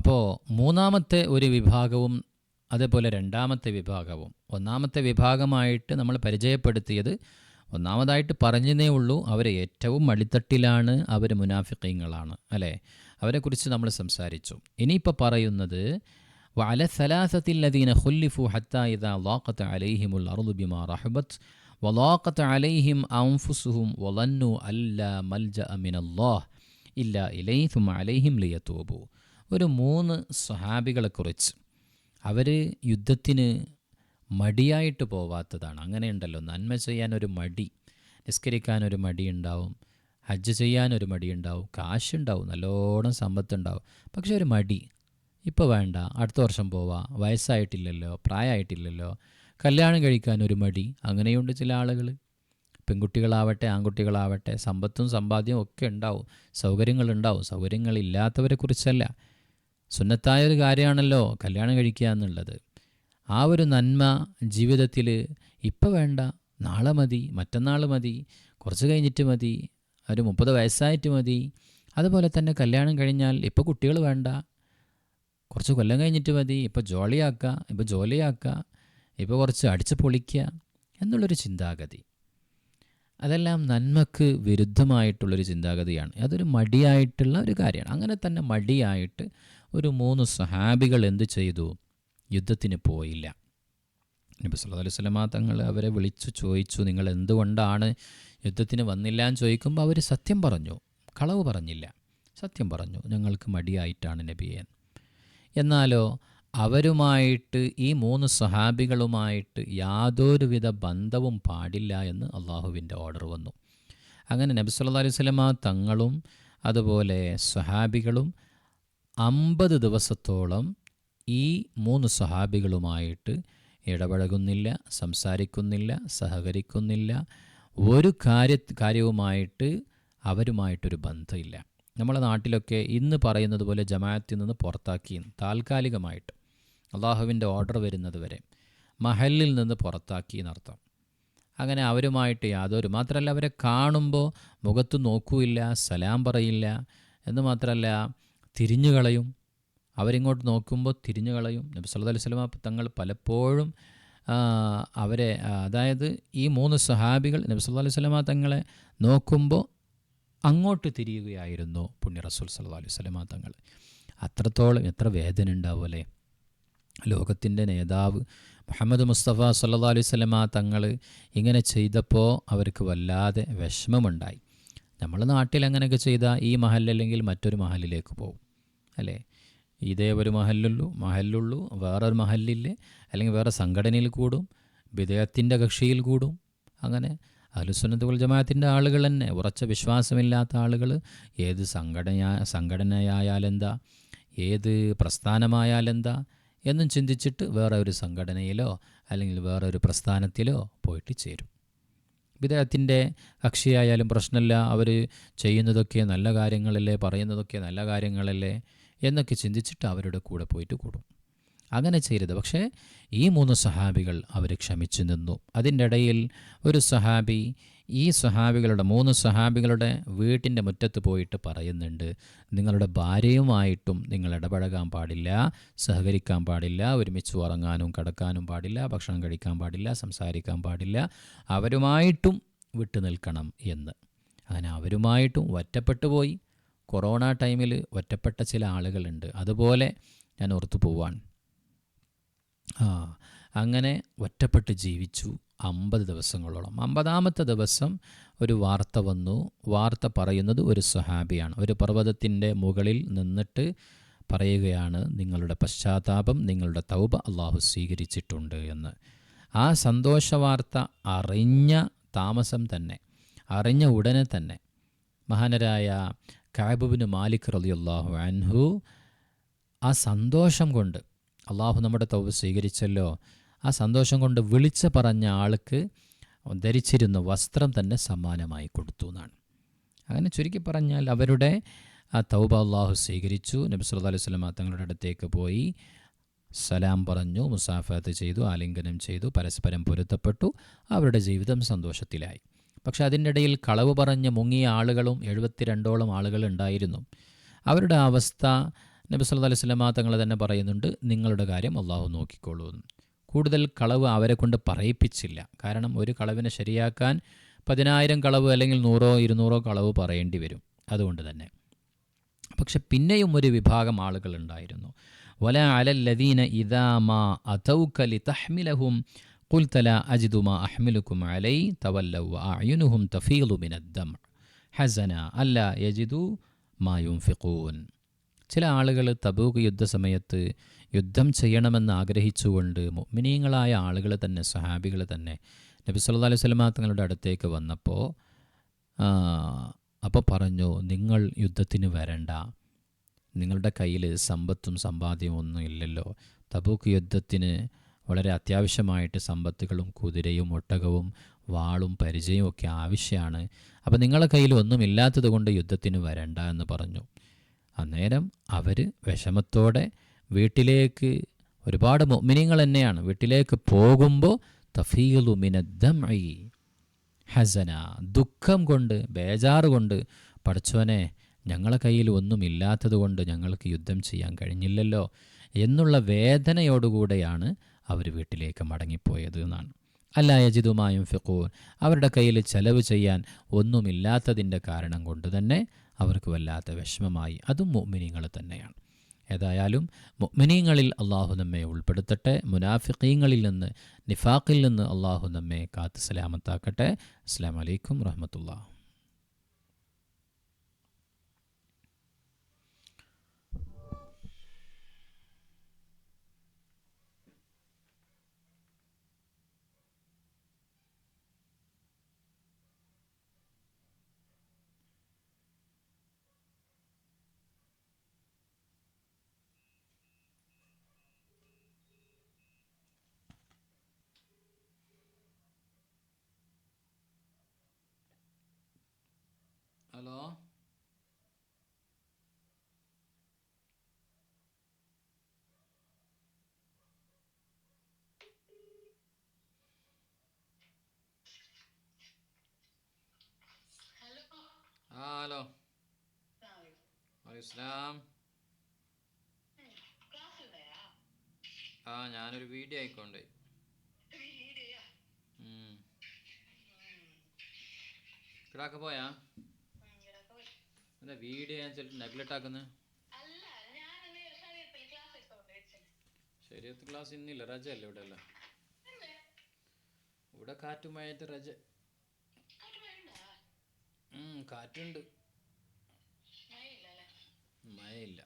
അപ്പോൾ മൂന്നാമത്തെ ഒരു വിഭാഗവും അതേപോലെ രണ്ടാമത്തെ വിഭാഗവും ഒന്നാമത്തെ വിഭാഗമായിട്ട് നമ്മൾ പരിചയപ്പെടുത്തിയത് ഒന്നാമതായിട്ട് പറഞ്ഞതേ ഉള്ളൂ അവർ ഏറ്റവും അടിത്തട്ടിലാണ് അവർ മുനാഫിക്കീങ്ങളാണ് അല്ലേ? അവരെക്കുറിച്ച് നമ്മൾ സംസാരിച്ചു. ഇനിയിപ്പോൾ പറയുന്നത് വല സലാസത്തില്ലദീന ഹുല്ലിഫു ഹത്ത ഇദ ലോക്കത്ത് അലൈഹിമുൽ അറുബിമാ റഹബത്ത് വലോക്കത്ത് അലൈഹിം അംഫുസുഹും വലന്നു അല്ല മൽജ അമിനല്ലാഹ് ഇല്ല ഇലൈസും അലൈഹിം ലിയത്തോബു ഒരു മൂന്ന് സ്വഹാബികളെക്കുറിച്ച്. അവർ യുദ്ധത്തിന് മടിയായിട്ട് പോവാത്തതാണ്. അങ്ങനെയുണ്ടല്ലോ. നന്മ ചെയ്യാനൊരു മടി നിസ്കരിക്കാനൊരു മടിയുണ്ടാവും ഹജ്ജ് ചെയ്യാനൊരു മടിയുണ്ടാവും കാശുണ്ടാവും നല്ലോണം സമ്പത്തുണ്ടാവും. പക്ഷേ ഒരു മടി ഇപ്പോൾ വേണ്ട അടുത്ത വർഷം പോവാം വയസ്സായിട്ടില്ലല്ലോ പ്രായമായിട്ടില്ലല്ലോ കല്യാണം കഴിക്കാനൊരു മടി അങ്ങനെയുണ്ട് ചില ആളുകൾ പെൺകുട്ടികളാവട്ടെ ആൺകുട്ടികളാവട്ടെ സമ്പത്തും സമ്പാദ്യവും ഒക്കെ ഉണ്ടാവും സൗകര്യങ്ങളുണ്ടാവും. സൗകര്യങ്ങളില്ലാത്തവരെക്കുറിച്ചല്ല സുന്നത്തായ ഒരു കാര്യമാണല്ലോ കല്യാണം കഴിക്കുക എന്നുള്ളത്. ആ ഒരു നന്മ ജീവിതത്തിൽ ഇപ്പോൾ വേണ്ട. നാളെ മതി മറ്റന്നാൾ മതി കുറച്ച് കഴിഞ്ഞിട്ട് മതി ഒരു മുപ്പത് വയസ്സായിട്ട് മതി. അതുപോലെ തന്നെ കല്യാണം കഴിഞ്ഞാൽ ഇപ്പോൾ കുട്ടികൾ വേണ്ട. കുറച്ച് കൊല്ലം കഴിഞ്ഞിട്ട് മതി ഇപ്പോൾ ജോളിയാക്കുക ഇപ്പോൾ ജോലിയാക്കുക ഇപ്പോൾ കുറച്ച് അടിച്ച് പൊളിക്കുക എന്നുള്ളൊരു ചിന്താഗതി. അതെല്ലാം നന്മക്ക് വിരുദ്ധമായിട്ടുള്ളൊരു ചിന്താഗതിയാണ്. അതൊരു മടിയായിട്ടുള്ള ഒരു കാര്യമാണ്. അങ്ങനെ തന്നെ മടിയായിട്ട് ഒരു മൂന്ന് സഹാബികൾ എന്ത് ചെയ്തു? യുദ്ധത്തിന് പോയില്ല. നബി സല്ലല്ലാഹു അലൈഹി വസല്ലമ തങ്ങൾ അവരെ വിളിച്ചു ചോദിച്ചു നിങ്ങൾ എന്തുകൊണ്ടാണ് യുദ്ധത്തിന് വന്നില്ല? എന്ന് ചോദിക്കുമ്പോൾ അവർ സത്യം പറഞ്ഞു. കളവ് പറഞ്ഞില്ല. സത്യം പറഞ്ഞു ഞങ്ങൾക്ക് മടിയായിട്ടാണ് നബിയെ. എന്നാലോ അവരുമായിട്ട് ഈ മൂന്ന് സഹാബികളുമായിട്ട് യാതൊരുവിധ ബന്ധവും പാടില്ല എന്ന് അള്ളാഹുവിന്റെ ഓർഡർ വന്നു. അങ്ങനെ നബി സല്ലല്ലാഹു അലൈഹി തങ്ങളും അതുപോലെ സഹാബികളും അമ്പത് ദിവസത്തോളം ഈ മൂന്ന് സഹാബികളുമായിട്ട് ഇടപഴകുന്നില്ല സംസാരിക്കുന്നില്ല സഹകരിക്കുന്നില്ല. ഒരു കാര്യ കാര്യവുമായിട്ട് അവരുമായിട്ടൊരു ബന്ധമില്ല. നമ്മളെ നാട്ടിലൊക്കെ ഇന്ന് പറയുന്നത് പോലെ ജമാഅത്തിൽ നിന്ന് പുറത്താക്കി താൽക്കാലികമായിട്ട് അള്ളാഹുവിന്റെ ഓർഡർ വരുന്നത് വരെ മഹലിൽ നിന്ന് പുറത്താക്കി എന്നർത്ഥം. അങ്ങനെ അവരുമായിട്ട് യാതൊരു മാത്രമല്ല അവരെ കാണുമ്പോൾ മുഖത്ത് നോക്കൂല്ല സലാം പറയില്ല എന്ന് മാത്രമല്ല തിരിഞ്ഞു കളയും അവരിങ്ങോട്ട് നോക്കുമ്പോൾ തിരിഞ്ഞു കളയും നബി സല്ലു അലൈഹി വസല്ലമ തങ്ങൾ പലപ്പോഴും അവരെ അതായത് ഈ മൂന്ന് സഹാബികൾ നബി സല്ലു അലൈഹി വസല്ലമ തങ്ങളെ നോക്കുമ്പോൾ അങ്ങോട്ട് തിരിയുകയായിരുന്നു. പുണ്യ റസൂൽ സല്ലു അലൈഹി വസല്ലമ തങ്ങൾ. അത്രത്തോളം എത്ര വേദന ഉണ്ടാവും അല്ലേ? ലോകത്തിന്റെ നേതാവ് മുഹമ്മദ് മുസ്തഫ സല്ലാ അലൈഹി വസല്ലമ തങ്ങൾ ഇങ്ങനെ ചെയ്തപ്പോൾ അവർക്ക് വല്ലാതെ വിഷമമുണ്ടായി. നമ്മൾ നാട്ടിൽ അങ്ങനെയൊക്കെ ചെയ്താൽ ഈ മഹലല്ലെങ്കിൽ മറ്റൊരു മഹലിലേക്ക് പോകും അല്ലേ? ഇതേ ഒരു മഹലുള്ളൂ മഹലുള്ളൂ വേറൊരു മഹലില്ലേ അല്ലെങ്കിൽ വേറെ സംഘടനയിൽ കൂടും വിദേഹത്തിന്റെ കക്ഷിയിൽ കൂടും അങ്ങനെ. അലുസുന്നത്തുൽ ജമാഅത്തിന്റെ ആളുകൾ തന്നെ ഉറച്ച വിശ്വാസമില്ലാത്ത ആളുകൾ ഏത് സംഘടന സംഘടനയായാലെന്താ ഏത് പ്രസ്ഥാനമായാലെന്താ എന്നും ചിന്തിച്ചിട്ട് വേറെ ഒരു സംഘടനയിലോ അല്ലെങ്കിൽ വേറെ ഒരു പ്രസ്ഥാനത്തിലോ പോയിട്ട് ചേരും. വിദേഹത്തിന്റെ കക്ഷിയായാലും പ്രശ്നമില്ല. അവർ ചെയ്യുന്നതൊക്കെ നല്ല കാര്യങ്ങളല്ലേ പറയുന്നതൊക്കെ നല്ല കാര്യങ്ങളല്ലേ എന്നൊക്കെ ചിന്തിച്ചിട്ട് അവരുടെ കൂടെ പോയിട്ട് കൂടും. അങ്ങനെ ചെയ്യരുത് പക്ഷേ ഈ മൂന്ന് സഹാബികൾ അവർ ക്ഷമിച്ചു നിന്നു. അതിന്റെ ഇടയിൽ ഒരു സഹാബി ഈ സഹാബികളുടെ മൂന്ന് സഹാബികളുടെ വീട്ടിന്റെ മുറ്റത്ത് പോയിട്ട് പറയുന്നുണ്ട് നിങ്ങളുടെ ഭാര്യയുമായിട്ടും നിങ്ങൾ ഇടപഴകാൻ പാടില്ല സഹകരിക്കാൻ പാടില്ല ഒരുമിച്ച് ഉറങ്ങാനും കിടക്കാനും പാടില്ല ഭക്ഷണം കഴിക്കാൻ പാടില്ല സംസാരിക്കാൻ പാടില്ല അവരുമായിട്ടും വിട്ടു നിൽക്കണം എന്ന്. അങ്ങനെ അവരുമായിട്ടും ഒറ്റപ്പെട്ടു പോയി. കൊറോണ ടൈമിൽ ഒറ്റപ്പെട്ട ചില ആളുകളുണ്ട്. അതുപോലെ ഞാൻ ഓർത്തു പോവാൻ ആ അങ്ങനെ ഒറ്റപ്പെട്ട് ജീവിച്ചു. അമ്പത് ദിവസങ്ങളോളം. അമ്പതാമത്തെ ദിവസം ഒരു വാർത്ത വന്നു. വാർത്ത പറയുന്നത് ഒരു സഹാബിയാണ് ഒരു പർവതത്തിന്റെ മുകളിൽ നിന്നിട്ട് പറയുകയാണ് നിങ്ങളുടെ പശ്ചാത്താപം നിങ്ങളുടെ തൗബ അള്ളാഹു സ്വീകരിച്ചിട്ടുണ്ട് എന്ന്. ആ സന്തോഷ വാർത്ത അറിഞ്ഞ താമസം തന്നെ അറിഞ്ഞ ഉടനെ തന്നെ മഹാനരായ കാബുബിന് മാലിക് റളിയല്ലാഹു അൻഹു ആ സന്തോഷം കൊണ്ട് അള്ളാഹു നമ്മുടെ തൗബ സ്വീകരിച്ചല്ലോ ആ സന്തോഷം കൊണ്ട് വിളിച്ച പറഞ്ഞ ആൾക്ക് ധരിച്ചിരുന്ന വസ്ത്രം തന്നെ സമ്മാനമായി കൊടുത്തു എന്നാണ്. അങ്ങനെ ചുരുക്കി പറഞ്ഞാൽ അവരുടെ ആ തൗബ അള്ളാഹു സ്വീകരിച്ചു. നബി സല്ലല്ലാഹു അലൈഹി വസല്ലമ തങ്ങളുടെ അടുത്തേക്ക് പോയി സലാം പറഞ്ഞു മുസാഫത്ത് ചെയ്തു ആലിംഗനം ചെയ്തു പരസ്പരം പൊരുത്തപ്പെട്ടു. അവരുടെ ജീവിതം സന്തോഷത്തിലായി. പക്ഷെ അതിന്റെ ഇടയിൽ കളവ് പറഞ്ഞ് മുങ്ങിയ ആളുകളും എഴുപത്തിരണ്ടോളം ആളുകൾ ഉണ്ടായിരുന്നു. അവരുടെ അവസ്ഥ നബി സല്ലല്ലാഹു അലൈഹി വസല്ലമ തങ്ങൾ തന്നെ പറയുന്നുണ്ട് നിങ്ങളുടെ കാര്യം അള്ളാഹു നോക്കിക്കോളൂ. കൂടുതൽ കളവ് അവരെ കൊണ്ട് പറയിപ്പിച്ചില്ല. കാരണം ഒരു കളവിനെ ശരിയാക്കാൻ പതിനായിരം കളവ് അല്ലെങ്കിൽ നൂറോ ഇരുന്നൂറോ കളവ് പറയേണ്ടി വരും. അതുകൊണ്ട് തന്നെ. പക്ഷെ പിന്നെയും ഒരു വിഭാഗം ആളുകൾ ഉണ്ടായിരുന്നു. വല അലല്ലദീന ഇദാമാ അതൗക്കലി തഹ്മിലഹും കുൽത്തല അജിതുമ അഹ്മിലുക്കും അലൈ തവല്ലവ അയുനുഹും തഫീലുമിനദ്ദം ഹസന അല്ല യജിദു മായും ഫിഖൂൻ ചില ആളുകൾ തബൂക്ക് യുദ്ധസമയത്ത് യുദ്ധം ചെയ്യണമെന്ന് ആഗ്രഹിച്ചുകൊണ്ട് മിനിയങ്ങളായ ആളുകൾ തന്നെ സഹാബികൾ തന്നെ നബി സല്ലല്ലാഹു അലൈഹി വസല്ലമ തങ്ങളുടെ അടുത്തേക്ക് വന്നപ്പോൾ അപ്പോൾ പറഞ്ഞു നിങ്ങൾ യുദ്ധത്തിന് വരണ്ട. നിങ്ങളുടെ കയ്യിൽ സമ്പത്തും സമ്പാദ്യവും ഒന്നും ഇല്ലല്ലോ. തബൂക്ക് യുദ്ധത്തിന് വളരെ അത്യാവശ്യമായിട്ട് സമ്പത്തുകളും കുതിരയും ഒട്ടകവും വാളും പരിചയവും ഒക്കെ ആവശ്യമാണ് അപ്പോൾ നിങ്ങളുടെ കയ്യിൽ ഒന്നും ഇല്ലാത്തത് കൊണ്ട് യുദ്ധത്തിന് വരണ്ട എന്ന് പറഞ്ഞു. അന്നേരം അവർ വിഷമത്തോടെ വീട്ടിലേക്ക് ഒരുപാട് മിനിങ്ങൾ തന്നെയാണ്. വീട്ടിലേക്ക് പോകുമ്പോൾ തഫീലു മിനദ്ദംഇ ഹസന ദുഃഖം കൊണ്ട് ബേജാറ് കൊണ്ട് പഠിച്ചവനെ ഞങ്ങളെ കയ്യിൽ ഒന്നുമില്ലാത്തത് കൊണ്ട് ഞങ്ങൾക്ക് യുദ്ധം ചെയ്യാൻ കഴിഞ്ഞില്ലല്ലോ എന്നുള്ള വേദനയോടുകൂടെയാണ് അവർ വീട്ടിലേക്ക് മടങ്ങിപ്പോയത് എന്നാണ്. അല്ല യജിതുമായും ഫിഖൂർ അവരുടെ കയ്യിൽ ചെലവ് ചെയ്യാൻ ഒന്നുമില്ലാത്തതിന്റെ കാരണം കൊണ്ട് തന്നെ അവർക്ക് വല്ലാത്ത വിഷമമായി. അതും മുഅ്മിനീങ്ങൾ തന്നെയാണ്. ഏതായാലും മുഅ്മിനീങ്ങളിൽ അള്ളാഹു നമ്മെ ഉൾപ്പെടുത്തട്ടെ. മുനാഫിഖീങ്ങളിൽ നിന്ന് നിഫാഖിൽ നിന്ന് അള്ളാഹു നമ്മെ കാത്ത് സലാമത്താക്കട്ടെ. അസ്സാം വലൈക്കും വറഹമത്തുള്ള ഹലോ? ഹലോ. വലൈസ്ലാം ആ ഞാനൊരു വീഡിയോ ആയിക്കോണ്ടേ. കിടാക്ക പോയാ? എന്താ വീഡിയോ ഞാൻ ചിലപ്പോൾ നെഗ്ലക്റ്റ് ആക്കുന്നത് ശരിയത്ത് ക്ലാസ് ഇന്നില്ല. റജ അല്ലേ ഇവിടെ അല്ല ഇവിടെ കാറ്റുമായിട്ട് റജ. കാറ്റുണ്ട്. മഴയില്ല.